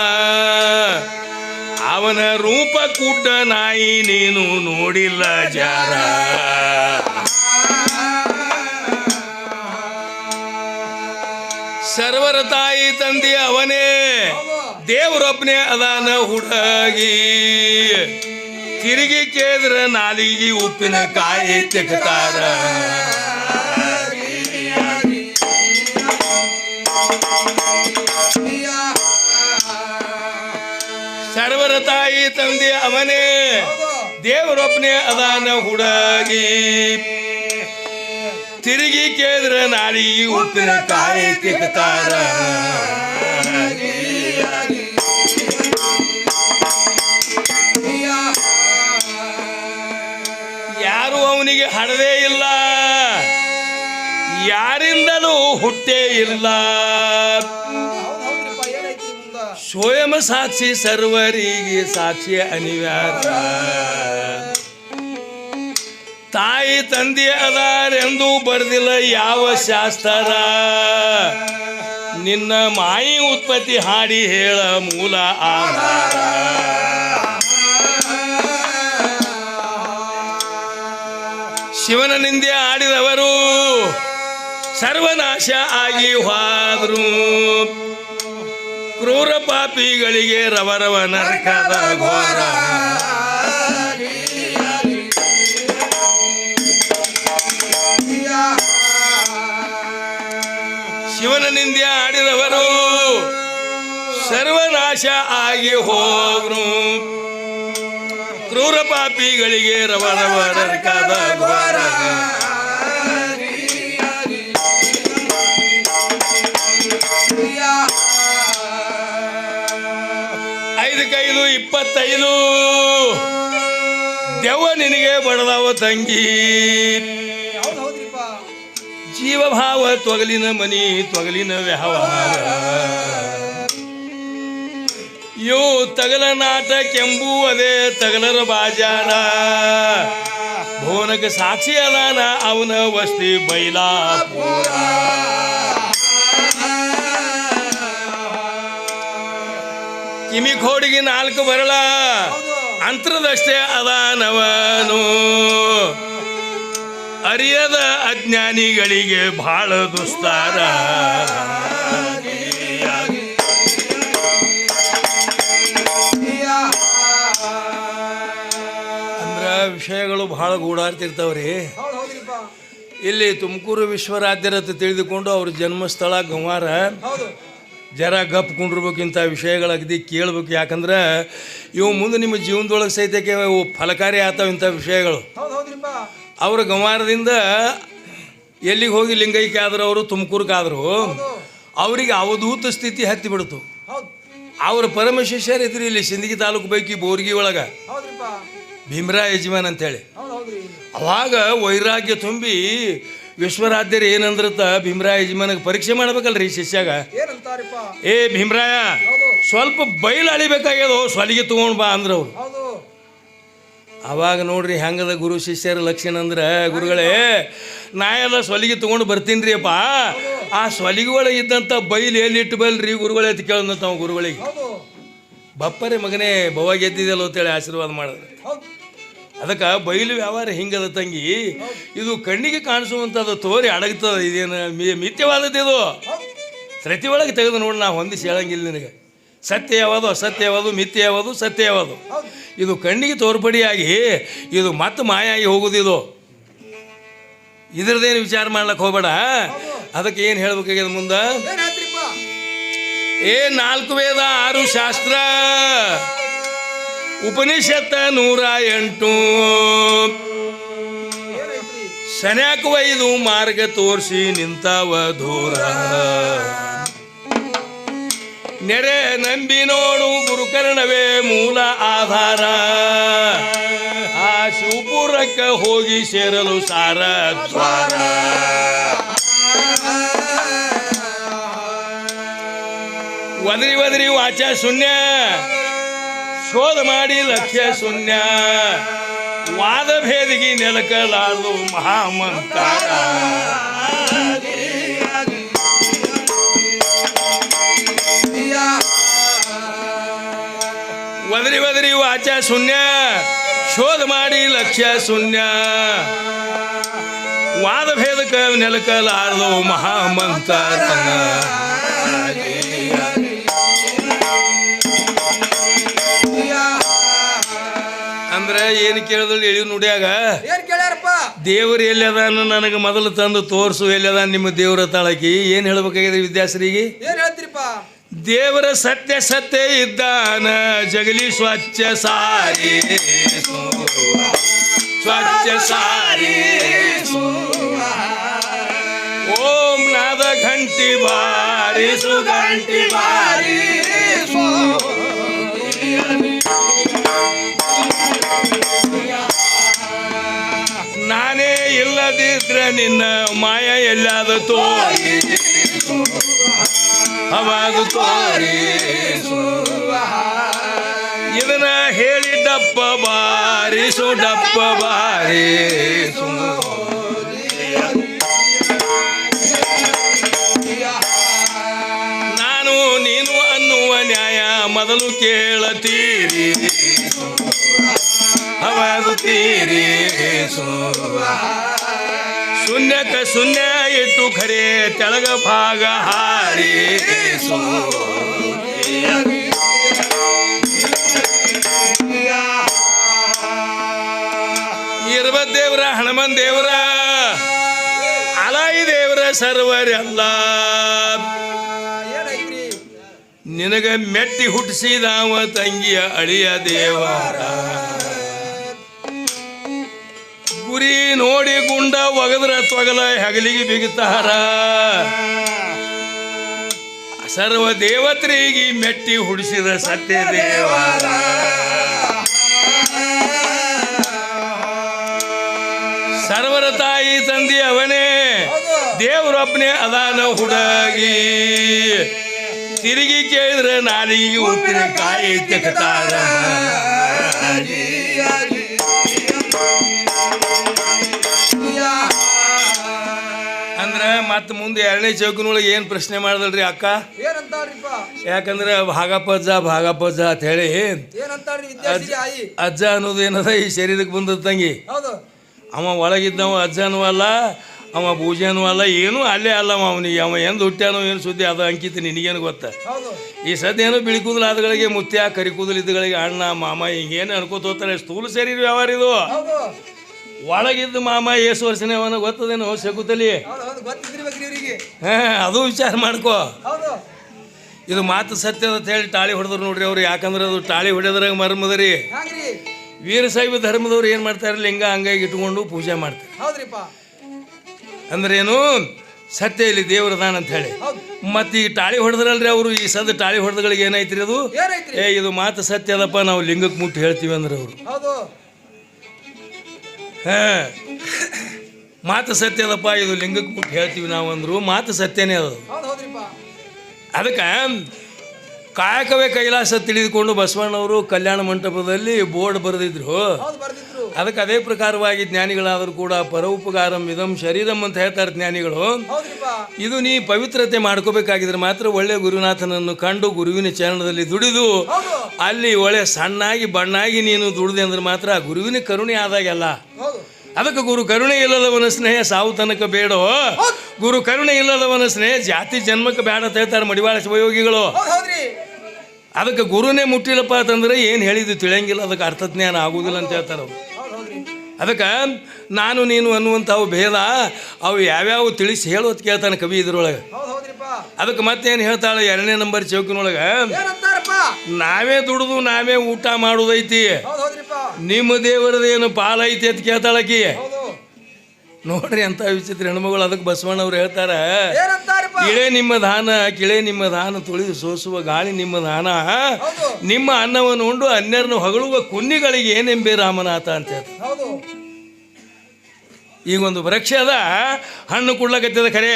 ಅವನ ರೂಪ ಕೂಟ ನಾಯಿ ನೀನು ನೋಡಿಲ್ಲ ಜಾರ. ಸರ್ವರ ತಾಯಿ ತಂದೆ ಅವನೇ ದೇವರೊಬ್ನೇ ಅದಾನ ಹುಡುಗಿ. ತಿರುಗಿ ಕೇದ್ರ ನಾಲಿಗೆ ಉಪ್ಪಿನ ಕಾಯಿ ತೆಗ್ತಾರ ಸರ್ವರ ತಾಯಿ ತಂದೆ ಅವನೇ ದೇವರೊಬ್ಬನೇ ಅದಾನ ಹುಡುಗಿ. ತಿರುಗಿ ಕೇದ್ರ ನಾಳಿ ಉಪ್ಪಿನ ಕಾಯಿ ತಿಕ್ತಾರ ಯಾರು ಅವನಿಗೆ ಹಡದೇ ಇಲ್ಲ. ಯಾರಿಂದಲೂ ಹುಟ್ಟೇ ಇಲ್ಲ. ಸ್ವಯಂ ಸಾಕ್ಷಿ ಸರ್ವರಿಗೆ ಸಾಕ್ಷಿ ಅನಿವಾರ್ಯ. ತಾಯಿ ತಂದೆ ಅದಾರೆಂದು ಬರ್ದಿಲ್ಲ ಯಾವ ಶಾಸ್ತ್ರ. ನಿನ್ನ ಮಾಯಿ ಉತ್ಪತ್ತಿ ಹಾಡಿ ಹೇಳ ಮೂಲ ಆಧಾರ. ಶಿವನ ನಿಂದೆ ಆಡಿದವರು ಸರ್ವನಾಶ ಆಗಿ ಹಾದ್ರು. ಕ್ರೂರ ಪಾಪಿಗಳಿಗೆ ರವರವ ನರಕದ ಘೋರ. ಶಿವನ ನಿಂದೆ ಆಡಿದವರು ಸರ್ವನಾಶ ಆಗಿ ಹೋದ್ರು. ಕ್ರೂರ ಪಾಪಿಗಳಿಗೆ ರವರವ ರವ ನರಕದ ಘೋರ. ಐದಕ್ಕೈದು ಇಪ್ಪತ್ತೈದು. ದೆವ್ವ ನಿನಗೆ ಬಡದವ ತಂಗಿ. ಜೀವಭಾವ ತೊಗಲಿನ ಮನಿ ತೊಗಲಿನ ವ್ಯವಹಾರ. ಇವು ತಗಲ ನಾಟ ಕೆಂಬುವುದೇ ತಗಲರ ಬಾಜಾನ ಭುವನಕ್ಕೆ ಸಾಕ್ಷಿ ಅದಾನ ಅವನ ವಸ್ತಿ ಬೈಲಾಪುರ. ಕಿಮಿ ಕೋಡಿಗೆ ನಾಲ್ಕು ಹೌದು ಅಂತರದಷ್ಟೇ ಅದಾನವನು. ಅರಿಯದ ಅಜ್ಞಾನಿಗಳಿಗೆ ಬಹಳ ದುಸ್ತಾರ. ಅಂದ್ರ ವಿಷಯಗಳು ಬಹಳ ಗೂಡಾಡ್ತಿರ್ತಾವ್ರಿ ಇಲ್ಲಿ ತುಮಕೂರು ವಿಶ್ವರಾಧ್ಯರ ಅಂತ ತಿಳಿದುಕೊಂಡು ಅವ್ರ ಜನ್ಮಸ್ಥಳ ಗಂವಾರ. ಜರ ಗಪ್ ಕುಂಡಿರ್ಬೇಕಿಂತ ವಿಷಯಗಳು ಅಗದಿ ಕೇಳ್ಬೇಕು. ಯಾಕಂದ್ರೆ ಇವು ಮುಂದೆ ನಿಮ್ಮ ಜೀವನದೊಳಗೆ ಸಹಿತಕ್ಕೆ ಫಲಕಾರಿ ಆತಾವ ಇಂಥ ವಿಷಯಗಳು. ಅವರ ಗಮಾರದಿಂದ ಎಲ್ಲಿಗೆ ಹೋಗಿ ಲಿಂಗೈಕ್ಯ ಆದರೂ ಅವರು ತುಮಕೂರ್ಗಾದ್ರು ಅವರಿಗೆ ಅವಧೂತ ಸ್ಥಿತಿ ಹತ್ತಿ ಬಿಡ್ತು. ಅವ್ರ ಪರಮ ಇದ್ರು ಇಲ್ಲಿ ಸಿಂದಗಿ ತಾಲೂಕು ಬೈಕಿ ಬೋರ್ಗಿ ಒಳಗೆ. ಭೀಮ್ರಾ ಯಜಮಾನ್ ಅಂತೇಳಿ. ಅವಾಗ ವೈರಾಗ್ಯ ತುಂಬಿ ವಿಶ್ವರಾಧ್ಯರು ಏನಂದ್ರತ ಭೀಮರಾಯ ಯಜಮಾನಿಗೆ ಪರೀಕ್ಷೆ ಮಾಡ್ಬೇಕಲ್ರಿ ಶಿಷ್ಯಾಗ? ಏನಂತಾರಿಪ್ಪ? ಏ ಭೀಮರಾಯ ಸ್ವಲ್ಪ ಬೈಲ್ ಅಳಿಬೇಕಾಗ್ಯದೋ ಸ್ವಲಿಗೆ ತೊಗೊಂಡು ಬಾ ಅಂದ್ರೆ ಅವ್ರು. ಅವಾಗ ನೋಡ್ರಿ ಹೆಂಗದ ಗುರು ಶಿಷ್ಯರ ಲಕ್ಷಣ ಅಂದ್ರೆ ಗುರುಗಳೇ ನಾ ಎಲ್ಲ ಸೊಲಿಗೆ ತೊಗೊಂಡು ಬರ್ತೀನಿ ರೀ ಅಪ್ಪ ಆ ಸೊಲಿಗೆ ಒಳಗೆ ಇದ್ದಂಥ ಬೈಲ್ ಎಲ್ಲಿಟ್ಟು ಬೈಲ್ರಿ ಗುರುಗಳೇ ಅಂತ ಕೇಳಿದಂತ ಗುರುಗಳಿಗೆ. ಬಪ್ಪರೆ ಮಗನೇ ಬವ ಗೆದ್ದಿದಲ್ಲ ಅಂತೇಳಿ ಆಶೀರ್ವಾದ ಮಾಡಿದ್ರೆ. ಅದಕ್ಕೆ ಬಯಲು ವ್ಯವಹಾರ ಹಿಂಗದ ತಂಗಿ. ಇದು ಕಣ್ಣಿಗೆ ಕಾಣಿಸುವಂಥದ್ದು ತೋರಿ ಅಡಗ್ತದ ಇದೇನು ಮಿಥ್ಯವಾದದ್ದು ಇದು. ಪ್ರತಿ ಸೃತಿ ಒಳಗೆ ತೆಗೆದು ನೋಡಿ ನಾ ಹೊಂದಿಸಿ ಹೇಳಂಗಿಲ್ಲ ನಿನಗೆ. ಸತ್ಯ ಯಾವುದು ಅಸತ್ಯ ಯಾವುದು ಮಿಥ್ಯ ಯಾವುದು ಸತ್ಯ ಯಾವುದು ಇದು ಕಣ್ಣಿಗೆ ತೋರ್ಪಡಿಯಾಗಿ ಇದು ಮತ್ತೆ ಮಾಯಾಗಿ ಹೋಗುದು ಇದು. ಇದ್ರದ್ದೇನು ವಿಚಾರ ಮಾಡ್ಲಕ್ಕೆ ಹೋಗಬೇಡ. ಅದಕ್ಕೆ ಏನು ಹೇಳ್ಬೇಕಾಗ್ಯದ ಮುಂದೆ? ಏ ನಾಲ್ಕು ವೇದ ಆರು ಶಾಸ್ತ್ರ. ಉಪನಿಷತ್ತ ನೂರ ಎಂಟು. ಸನ್ಯಾಕ ವೈದು ಮಾರ್ಗ ತೋರಿಸಿ ನಿಂತವ ದೂರ. ನೆರೆ ನಂಬಿ ನೋಡು ಗುರುಕರ್ಣವೇ ಮೂಲ ಆಧಾರ. ಆ ಶಿವಪುರಕ್ಕೆ ಹೋಗಿ ಸೇರಲು ಸಾರ ದ್ವಾರ. ಒದರಿ ಒದರಿ ವಾಚ ಶೂನ್ಯ. ಶೋಧ ಮಾಡಿ ಲಕ್ಷ್ಯ ಶೂನ್ಯ. ವಾದ ಭೇದಿಗೆ ನೆಲಕಲಾರದು ಮಹಾಮಂತಾರ ಒದರಿ ಒದರಿ ವಾಚ ಶೂನ್ಯ. ಶೋಧ ಮಾಡಿ ಲಕ್ಷ್ಯ ಶೂನ್ಯ. ವಾದ ಭೇದಕ ನೆಲಕಲಾರದು ಮಹಾಮಂತಾರ ಅಂದ್ರೆ ಏನು ಕೇಳಿದ್ರು ಇಳಿ ನುಡಿಯಾಗ? ಏನ್ ಕೇಳ್ಯಾರಪ್ಪ? ದೇವ್ರ ಎಲ್ಲದ ನನಗೆ ಮೊದಲು ತಂದು ತೋರಿಸು ಎಲ್ಲದ ನಿಮ್ಮ ದೇವ್ರ ತಾಳಕಿ ಏನು ಹೇಳ್ಬೇಕಾಗಿದೆ ವಿದ್ಯಾಶ್ರೀಗೆ? ಏನ್ ಹೇಳ್ತೀರಿಪ್ಪ? ದೇವರ ಸತ್ಯ ಸತ್ಯ ಇದ್ದಾನ ಜಗಲಿ ಸ್ವಚ್ಛ ಸಾರಿ ಸ್ವಚ್ಛ ಸಾರಿ ಓಂ ನಾದ ಘಂಟಿ ಬಾರಿಸು ಘಂಟಿ ಬಾರಿ ಇಲ್ಲದಿದ್ರ ನಿನ್ನ ಮಾಯ ಎಲ್ಲಾದ ತೋರಿ. ಅವಾಗ ತೋರಿ. ಇದನ್ನ ಹೇಳಿ ಡಪ್ಪ ಬಾರಿಸು ಡಪ್ಪ ಬಾರಿ. ನಾನು ನೀನು ಅನ್ನುವ ನ್ಯಾಯ ಮೊದಲು ಕೇಳತೀರಿ. ಅವಾಗ ತೀರಿ ಶೂನ್ಯಕ ಶೂನ್ಯ ಇಟ್ಟು ಖರೆ ತೆಳಗ ಭಾಗ ಹಾರಿ ದೇವ್ರ, ಹನುಮನ್ ದೇವರ, ಅಲಾಯಿ ದೇವರ ಸರ್ವರೆಲ್ಲ. ನಿನಗ ಮೆಟ್ಟಿ ಹುಟ್ಟಿಸಿದಾವ ತಂಗಿಯ ಅಳಿಯ ದೇವರ. ಗುರಿ ನೋಡಿ ಗುಂಡ ಒಗದ್ರ ತೊಗಲ ಹೆಗಲಿಗೆ ಬಿಗುತ್ತಾರ ಸರ್ವ ದೇವತ್ರಿಗೆ ಮೆಟ್ಟಿ ಹುಡಿಸಿದ ಸತ್ಯ ದೇವ. ಸರ್ವರ ತಾಯಿ ತಂದಿ ಅವನೇ ದೇವರೊಬ್ಬನೇ ಅದಾನ ಹುಡುಗಿ. ತಿರುಗಿ ಕೇಳಿದ್ರೆ ನಾಲಿಗೆ ಉಪ್ಪಿನಕಾಯಿ ತೆಗತಾರ ಮತ್ತೆ ಮುಂದೆ ಎರಡನೇ ಚೌಕಿನೊಳಗೆ ಏನು ಪ್ರಶ್ನೆ ಮಾಡ್ದಲ್ರಿ ಅಕ್ಕ? ಯಾಕಂದ್ರೆ ಭಾಗಪ್ಪಜ್ಜ ಭಾಗಪ್ಪಜ್ಜ ಅಂತ ಹೇಳಿ. ಅಜ್ಜ ಅನ್ನೋದು ಏನದ ಈ ಶರೀರಕ್ಕೆ ಬಂದದ ತಂಗಿ? ಅವ ಒಳಗಿದ್ದವ ಅಜ್ಜನೂ ಅಲ್ಲ ಅವ ಪೂಜೆನೂ ಅಲ್ಲ ಏನೂ ಅಲ್ಲೇ ಅಲ್ಲ ಅವನಿಗೆ. ಅವ ಎಂದು ಹುಟ್ಟ್ಯಾನೋ ಏನು ಸುದ್ದಿ ಅದು ಅಂಕಿತ ನಿನಗೇನು ಗೊತ್ತ? ಈ ಸದ್ಯ ಏನೋ ಬಿಳಿ ಕೂದಲು ಆದಗಳಿಗೆ ಮುತ್ಯ ಕರಿ ಕೂದಲು ಇದ್ದಗಳಿಗೆ ಅಣ್ಣ ಮಾಮ ಹಿಂಗೇನು ಅನ್ಕೋತ ಹೋಗ್ತಾರೆ. ಸ್ಥೂಲ ಶರೀರ ವ್ಯವಹಾರ ಇದು. ಒಳಗಿದ್ದ ಮಾಮ ಏಸು ವರ್ಷನೇ ಅವನ ಗೊತ್ತದೇನೋ ಶಕುತಲಿ? ಹಾ ಅದು ವಿಚಾರ ಮಾಡ್ಕೋ. ಇದು ಮಾತು ಸತ್ಯ ಅಂತ ಹೇಳಿ ತಾಳಿ ಹೊಡೆದ್ರು ನೋಡ್ರಿ ಅವ್ರು ಯಾಕಂದ್ರೆ ಅದು ತಾಳಿ ಹೊಡೆದ್ರಾಗ ಮರ್ಮದರಿ. ವೀರಶೈವ ಧರ್ಮದವ್ರು ಏನು ಮಾಡ್ತಾರೆ ಲಿಂಗ ಹಂಗಾಗಿ ಇಟ್ಕೊಂಡು ಪೂಜೆ ಮಾಡ್ತಾರೆ. ಅಂದ್ರೇನು ಸತ್ಯ ಇಲ್ಲಿ ದೇವ್ರದಾನ ಅಂತ ಹೇಳಿ. ಮತ್ತೆ ಈ ತಾಳಿ ಹೊಡೆದ್ರಲ್ರಿ ಅವರು ಈ ಸದ್ ತಾಳಿ ಹೊಡೆದಗಳಿಗೆ ಏನೈತ್ರಿ ಅದು? ಏ ಇದು ಮಾತು ಸತ್ಯದಪ್ಪ ನಾವು ಲಿಂಗಕ್ಕೆ ಮುಟ್ಟು ಹೇಳ್ತೀವಿ ಅಂದ್ರೆ ಅವರು. ಹಾ. ಮಾತು ಸತ್ಯ ಅದಪ್ಪ ಇದು ಲಿಂಗಕ್ಕೆ ಮುಟ್ಟು ಹೇಳ್ತೀವಿ ನಾವು ಅಂದ್ರು ಮಾತು ಸತ್ಯನೇ ಅದು. ಅದಕ್ಕೆ ಕಾಯಕವೇ ಕೈಲಾಸ ತಿಳಿದುಕೊಂಡು ಬಸವಣ್ಣವರು ಕಲ್ಯಾಣ ಮಂಟಪದಲ್ಲಿ ಬೋರ್ಡ್ ಬರೆದಿದ್ರು. ಅದಕ್ಕೆ ಅದೇ ಪ್ರಕಾರವಾಗಿ ಜ್ಞಾನಿಗಳಾದರೂ ಕೂಡ ಪರೋಪಕಾರಂ ಇದಂ ಶರೀರಂ ಅಂತ ಹೇಳ್ತಾರೆ ಜ್ಞಾನಿಗಳು. ಇದು ನೀ ಪವಿತ್ರತೆ ಮಾಡ್ಕೋಬೇಕಾಗಿದ್ರೆ ಮಾತ್ರ ಒಳ್ಳೆ ಗುರುನಾಥನನ್ನು ಕಂಡು ಗುರುವಿನ ಚರಣದಲ್ಲಿ ದುಡಿದು ಅಲ್ಲಿ ಒಳ್ಳೆ ಸಣ್ಣಾಗಿ ಬಣ್ಣಾಗಿ ನೀನು ದುಡಿದೆ ಅಂದ್ರೆ ಮಾತ್ರ ಗುರುವಿನ ಕರುಣೆ ಆದಾಗೆಲ್ಲ. ಅದಕ್ಕೆ ಗುರು ಕರುಣೆ ಇಲ್ಲದವನ ಸ್ನೇಹ ಸಾವು ತನಕ ಬೇಡೋ? ಗುರು ಕರುಣೆ ಇಲ್ಲದವನ ಸ್ನೇಹ ಜಾತಿ ಜನ್ಮಕ್ಕೆ ಬೇಡ ಅಂತ ಹೇಳ್ತಾರೆ ಮಡಿವಾಳ ಶಿವಯೋಗಿಗಳು. ಅದಕ್ಕೆ ಗುರುನೇ ಮುಟ್ಟಿಲ್ಲಪ್ಪ ಅಂತಂದ್ರೆ ಏನು ಹೇಳಿದ್ದು ತಿಳಿಯಂಗಿಲ್ಲ ಅದಕ್ಕೆ ಅರ್ಥಜ್ಞಾನ ಆಗುವುದಿಲ್ಲ ಅಂತ ಹೇಳ್ತಾರೆ ಅವರು. ಅದಕ್ಕೆ ನಾನು ನೀನು ಅನ್ನುವಂಥವು ಭೇದ ಅವು ಯಾವ್ಯಾವ ತಿಳಿಸಿ ಹೇಳೋದು ಕೇಳ್ತಾನೆ ಕವಿ ಇದ್ರೊಳಗೆ. ಅದಕ್ಕೆ ಮತ್ತೇನು ಹೇಳ್ತಾಳೆ? ಎರಡನೇ ನಂಬರ್ ಚೌಕಿನೊಳಗ. ನಾವೇ ದುಡಿದು ನಾವೇ ಊಟ ಮಾಡೋದೈತಿ. ನಿಮ್ಮ ದೇವರದೇನು ಪಾಲೈತಿ ಅಂತ ಕೇಳ್ತಾಳಕಿ ನೋಡ್ರಿ ಅಂತ ವಿಚಿತ್ರ ಹೆಣ್ಮಗಳು. ಅದಕ್ಕೆ ಬಸವಣ್ಣವ್ರು ಹೇಳ್ತಾರೆ ಕಿಳೆ ನಿಮ್ಮ ದಾನ ಕಿಳೆ ನಿಮ್ಮ ದಾನ ತುಳಿದು ಸೋಸುವ ಗಾಳಿ ನಿಮ್ಮ ದಾನ ನಿಮ್ಮ ಅನ್ನವನ್ನು ಉಂಡು ಅನ್ಯರನ್ನು ಹೊಗಳುವ ಕುನ್ನಿಗಳಿಗೆ ಏನೆಂಬೆ ರಾಮನಾಥ ಅಂತ ಈಗೊಂದು ಹೌದು. ಈಗ ಒಂದು ವೃಕ್ಷ ಅದ ಹಣ್ಣು ಕೊಡ್ಲಕತ್ತದ ಖರೆ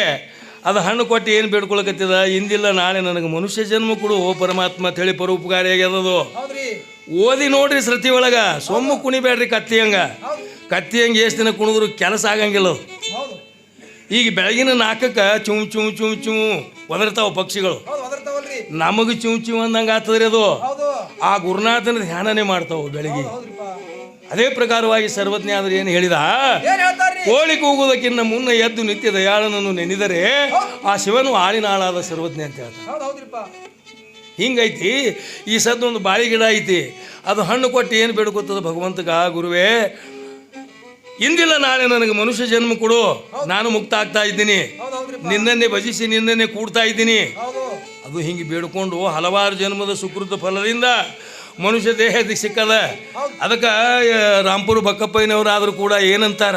ಅದು ಹಣ್ಣು ಕೊಟ್ಟು ಏನು ಬೇಡ್ಕೊಳಕತ್ತಿದ? ಇಂದಿಲ್ಲ ನಾಳೆ ನನಗೆ ಮನುಷ್ಯ ಜನ್ಮ ಕೊಡು ಓ ಪರಮಾತ್ಮ ಅಂತ ಹೇಳಿ ಪರೋಪಕಾರಿ ಆಗ್ಯದದು. ಓದಿ ನೋಡ್ರಿ ಸೃತಿ ಒಳಗೆ. ಸೊಮ್ಮು ಕುಣಿಬೇಡ್ರಿ ಕತ್ತಿ ಹಂಗೆ. ಕತ್ತಿ ಹಂಗೆ ಎಷ್ಟು ದಿನ ಕುಣಿದ್ರು ಕೆಲಸ ಆಗಂಗಿಲ್ಲ ಈಗ ಬೆಳಗಿನ ನಾಲ್ಕಕ್ಕೆ ಚುಮ್ ಚುಮ್ ಚುಮ್ ಚುಮ್ ಒದರ್ತಾವ ಪಕ್ಷಿಗಳು. ನಮಗೆ ಚುಮ್ ಚುಮ್ ಅಂದಂಗೆ ಆಗ್ತದ್ರಿ ಅದು. ಆ ಗುರುನಾಥನ ಧ್ಯಾನನೇ ಮಾಡ್ತಾವ ಬೆಳಗ್ಗೆ. ಅದೇ ಪ್ರಕಾರವಾಗಿ ಸರ್ವಜ್ಞ ಆದ್ರೆ ಏನು ಹೇಳಿದ? ಕೋಳಿ ಕೂಗುವುದಕ್ಕಿಂತ ಮುನ್ನ ಎದ್ದು ನಿತ್ಯ ದಯಾಳನನ್ನು ನೆನೆದರೆ ಆ ಶಿವನು ಆಳಿನಾಳಾದ ಸರ್ವಜ್ಞ ಅಂತ ಹೇಳ್ತಾರೆ ಹಿಂಗೈತಿ ಈ ಸದ್ದು ಒಂದು ಬಾಳಿ ಗಿಡ ಐತಿ ಅದು ಹಣ್ಣು ಕೊಟ್ಟು ಏನು ಬೇಡ್ಕೊತದ ಭಗವಂತಗ ಗುರುವೇ ಇಂದಿಲ್ಲ ನಾಳೆ ನನಗೆ ಮನುಷ್ಯ ಜನ್ಮ ಕೊಡು ನಾನು ಮುಕ್ತ ಆಗ್ತಾ ಇದ್ದೀನಿ ನಿನ್ನನ್ನೇ ಭಜಿಸಿ ನಿನ್ನನ್ನೇ ಕೂಡ್ತಾ ಇದ್ದೀನಿ. ಅದು ಹಿಂಗೆ ಬೇಡ್ಕೊಂಡು ಹಲವಾರು ಜನ್ಮದ ಸುಕೃತ ಫಲದಿಂದ ಮನುಷ್ಯ ದೇಹದ ಸಿಕ್ಕದ. ಅದಕ್ಕೆ ರಾಂಪುರ ಬಕ್ಕಪ್ಪಯ್ಯನವರಾದರೂ ಕೂಡ ಏನಂತಾರ?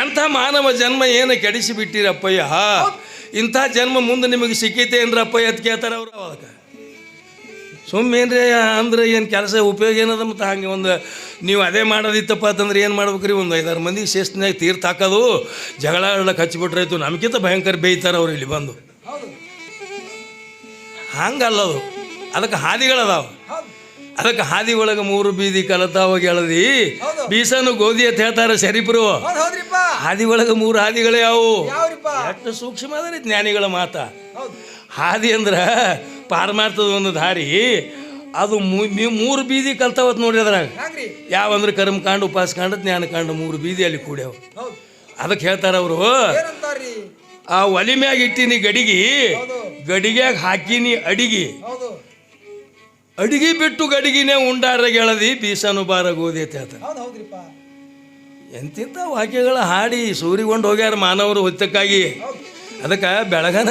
ಎಂಥ ಮಾನವ ಜನ್ಮ ಏನು ಕೆಡಿಸಿ ಬಿಟ್ಟಿರಪ್ಪಯ್ಯ? ಇಂಥ ಜನ್ಮ ಮುಂದೆ ನಿಮಗೆ ಸಿಕ್ಕೈತೆ ಏನ್ರಪ್ಪಯ್ಯ ಅಂತ ಕೇಳ್ತಾರೆ ಅವ್ರು ಅದಕ್ಕೆ ರೀ ಅಂದ್ರೆ ಏನು ಕೆಲಸ ಉಪಯೋಗ ಏನದ ಮತ್ತು ಹಾಗೆ ಒಂದು ನೀವು ಅದೇ ಮಾಡೋದಿತ್ತಪ್ಪ ಅಂತಂದ್ರೆ ಏನು ಮಾಡ್ಬೇಕ್ರಿ? ಒಂದು ಐದಾರು ಮಂದಿಗೆ ಶಿಸ್ತಿನಾಗ ತೀರ್ಥ ಹಾಕೋದು ಜಗಳ ಆಡ್ಲಕ್ಕೆ ಹಚ್ಚಿಬಿಟ್ರಾಯ್ತು ನಮಗಿಂತ ಭಯಂಕರ ಬೇಯ್ತಾರೆ ಅವ್ರು ಇಲ್ಲಿ ಬಂದು. ಹಂಗಲ್ಲದು. ಅದಕ್ಕೆ ಹಾದಿಗಳದಾವ ಹೌದು ಅದಕ್ಕೆ ಹಾದಿ ಒಳಗೆ ಮೂರು ಬೀದಿ ಕಲತಾವ ಗೆಳದಿ. ಬೀಸನು ಗೋಧಿ ಅಂತ ಹೇಳ್ತಾರೆ ಶರೀಫರು ಹೌದು ಒಳಗೆ ಮೂರು ಹಾದಿಗಳೇ ಯಾವು ಎಷ್ಟು ಸೂಕ್ಷ್ಮ ಅದರಿ ಜ್ಞಾನಿಗಳ ಮಾತ. ಹೌದು. ಅಂದ್ರೆ ಪಾರಮಾರ್ಥದ ಒಂದು ದಾರಿ. ಅದು ಮೂರು ಬೀದಿ ಕಲ್ತಾವತ್ ನೋಡಿ ಅದ್ರಾಗ. ಯಾವಂದ್ರೆ ಕರ್ಮಕಾಂಡ ಉಪಾಸಕಾಂಡ ಜ್ಞಾನಕಾಂಡ ಮೂರು ಬೀದಿ ಅಲ್ಲಿ ಕೂಡ್ಯಾವ. ಅದಕ್ಕೆ ಹೇಳ್ತಾರ ಅವರು ಆ ಒಲಿ ಮ್ಯಾಗ ಇಟ್ಟಿನಿ ಗಡಿಗಿ ಗಡಿಗ್ಯಾಗ ಹಾಕಿನಿ ಅಡಿಗಿ. ಅಡಿಗೆ ಬಿಟ್ಟು ಗಡಿಗಿನೇ ಉಂಡಾರ ಗೆಳದಿ ಬೀಸನು ಬಾರ ಗೋಧಿ ಅಂತ ಹೇಳ್ತಾನೆ. ಹೌದು ಹೌದ್ರಿಪ್ಪ. ಎಂತಿಂಥ ವಾಕ್ಯಗಳ ಹಾಡಿ ಸೂರಿಗೊಂಡು ಹೋಗ್ಯಾರ ಮಾನವರು ಹೊತ್ತಕ್ಕಾಗಿ. ಅದಕ್ಕೆ ಬೆಳಗನ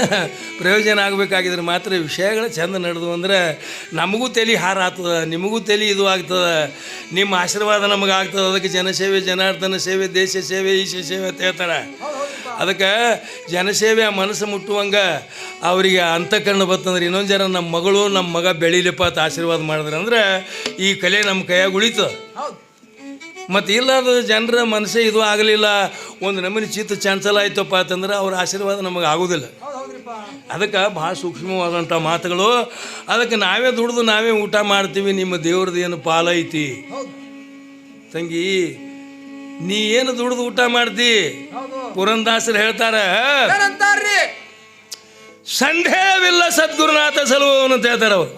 ಪ್ರಯೋಜನ ಆಗಬೇಕಾಗಿದ್ರೆ ಮಾತ್ರ ವಿಷಯಗಳು ಚಂದ ನಡೆದು ಅಂದ್ರೆ ನಮಗೂ ತಲೆ ಹಾರ ಆಗ್ತದೆ ನಿಮಗೂ ತಲೆ ಇದು ಆಗ್ತದೆ, ನಿಮ್ಮ ಆಶೀರ್ವಾದ ನಮಗೆ ಆಗ್ತದೆ. ಅದಕ್ಕೆ ಜನಸೇವೆ, ಜನಾರ್ದನ ಸೇವೆ, ದೇಶ ಸೇವೆ, ಈಶ ಸೇವೆ ಅಂತ ಹೇಳ್ತಾರೆ. ಅದಕ್ಕೆ ಜನಸೇವೆ ಮನಸ್ಸು ಮುಟ್ಟುವಂಗ ಅವರಿಗೆ ಅಂತಃಕರಣ ಬರ್ತಂದ್ರೆ ಇನ್ನೊಂದು ಜನ ನಮ್ಮ ಮಗಳು ನಮ್ಮ ಮಗ ಬೆಳಿಲಿಪ್ಪ ಅಂತ ಆಶೀರ್ವಾದ ಮಾಡಿದ್ರೆ ಅಂದ್ರೆ ಈ ಕಲೆ ನಮ್ಮ ಕೈಯಾಗ ಉಳಿತು ಮತ್ತು ಇಲ್ಲದ ಜನರ ಮನಸ್ಸೇ ಇದು ಆಗಲಿಲ್ಲ. ಒಂದು ನಮೂನಿ ಚಿತ್ತ ಚಂಚಲ ಆಯ್ತಪ್ಪ ಅಂತಂದ್ರೆ ಅವ್ರ ಆಶೀರ್ವಾದ ನಮಗೆ ಆಗೋದಿಲ್ಲ. ಅದಕ್ಕೆ ಭಾಳ ಸೂಕ್ಷ್ಮವಾದಂಥ ಮಾತುಗಳು. ಅದಕ್ಕೆ ನಾವೇ ದುಡಿದು ನಾವೇ ಊಟ ಮಾಡ್ತೀವಿ ನಿಮ್ಮ ದೇವ್ರದ್ದು ಏನು ಪಾಲೈತಿ. ತಂಗಿ ನೀ ಏನು ದುಡಿದು ಊಟ ಮಾಡ್ತಿ? ಪುರಂದಾಸರು ಹೇಳ್ತಾರೆ ಸಂದೇಹವಿಲ್ಲ ಸದ್ಗುರುನಾಥ ಸಲುವನು ಅಂತ ಹೇಳ್ತಾರೆ ಅವರು.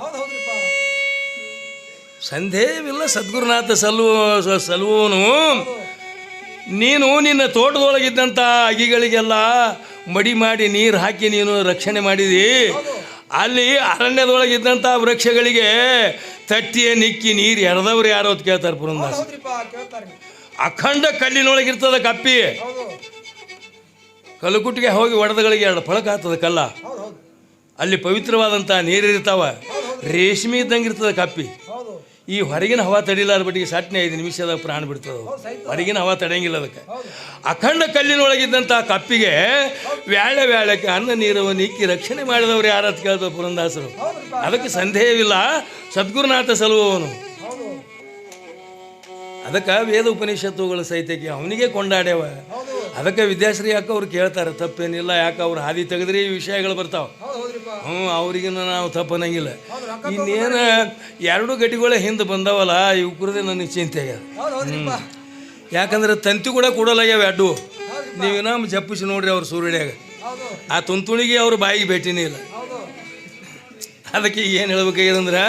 ಸಂದೇಹವಿಲ್ಲ ಸದ್ಗುರುನಾಥ ಸಲ್ಲುವ ಸಲ್ವನು. ನೀನು ನಿನ್ನ ತೋಟದೊಳಗಿದ್ದಂಥ ಅಗಿಗಳಿಗೆಲ್ಲ ಮಡಿ ಮಾಡಿ ನೀರು ಹಾಕಿ ನೀನು ರಕ್ಷಣೆ ಮಾಡಿದಿ. ಅಲ್ಲಿ ಅರಣ್ಯದೊಳಗಿದ್ದಂಥ ವೃಕ್ಷಗಳಿಗೆ ತಟ್ಟಿಯ ನಿಕ್ಕಿ ನೀರು ಎರೆದವ್ರು ಯಾರು ಅಂತ ಕೇಳ್ತಾರೆ ಪುರಂದಾಸ. ಅಖಂಡ ಕಲ್ಲಿನೊಳಗಿರ್ತದ ಕಪ್ಪಿ. ಕಲ್ಲುಕುಟ್ಟಿಗೆ ಹೋಗಿ ಒಡೆದಗಳಿಗೆ ಎರಡು ಫಳಕ ಆಗ್ತದೆ ಕಲ್ಲ. ಅಲ್ಲಿ ಪವಿತ್ರವಾದಂಥ ನೀರಿರ್ತಾವ. ರೇಷ್ಮೆ ಇದ್ದಂಗೆ ಇರ್ತದೆ ಕಪ್ಪಿ. ಈ ಹೊರಗಿನ ಹವಾ ತಡಿಲಾರ ಬಟ್ಟಿಗೆ ಸಟ್ನೆ ಐದು ನಿಮಿಷದಾಗ ಪ್ರಾಣ ಬಿಡ್ತದೆ ಹೊರಗಿನ ಹವಾ ತಡೆಯಂಗಿಲ್ಲ ಅದಕ್ಕೆ. ಅಖಂಡ ಕಲ್ಲಿನೊಳಗಿದ್ದಂಥ ಕಪ್ಪಿಗೆ ವ್ಯಾಳೆ ವ್ಯಾಳಕ್ಕೆ ಅನ್ನ ನೀರವನ್ನು ಇಕ್ಕಿ ರಕ್ಷಣೆ ಮಾಡಿದವರು ಯಾರು ಅಂತ ಕೇಳ್ತಾರೆ ಪುರಂದಾಸರು. ಅದಕ್ಕೆ ಸಂದೇಹವಿಲ್ಲ. ಸದ್ಗುರುನಾಥ ಸಲುವವನು ಅದಕ್ಕೆ ವೇದ ಉಪನಿಷತ್ತುಗಳು ಸಹಿತಕ್ಕೆ ಅವನಿಗೆ ಕೊಂಡಾಡ್ಯಾವ. ಅದಕ್ಕೆ ವಿದ್ಯಾಶ್ರೀ ಯಾಕೆ ಅವ್ರು ಕೇಳ್ತಾರೆ ತಪ್ಪೇನಿಲ್ಲ ಯಾಕೆ ಅವ್ರು ಹಾದಿ ತೆಗೆದ್ರಿ ಈ ವಿಷಯಗಳು ಬರ್ತಾವೆ. ಹ್ಞೂ ಅವ್ರಿಗಿನ್ನ ನಾವು ತಪ್ಪನಂಗಿಲ್ಲ. ಇನ್ನೇನು ಎರಡು ಗಟ್ಟಿಗಳ ಹಿಂದೆ ಬಂದವಲ್ಲ ಈ ಕುರದೆ ನನಗೆ ಚಿಂತೆ ಆಗ್ಯದ. ಯಾಕಂದ್ರೆ ತಂತಿ ಕೂಡ ಕೊಡಲಾಗ್ಯಾವ ಅಡ್ಡು ನೀವು ನಮ್ಮ ಜಪ್ಪಿಸಿ ನೋಡ್ರಿ ಅವ್ರು ಸೂರ್ಯಡ್ಯಾಗ ಆ ತುಂತುಣಿಗೆ ಅವ್ರ ಬಾಯಿಗೆ ಭೇಟಿನೇ ಇಲ್ಲ. ಅದಕ್ಕೆ ಏನು ಹೇಳ್ಬೇಕಾಗ್ಯದಂದ್ರೆ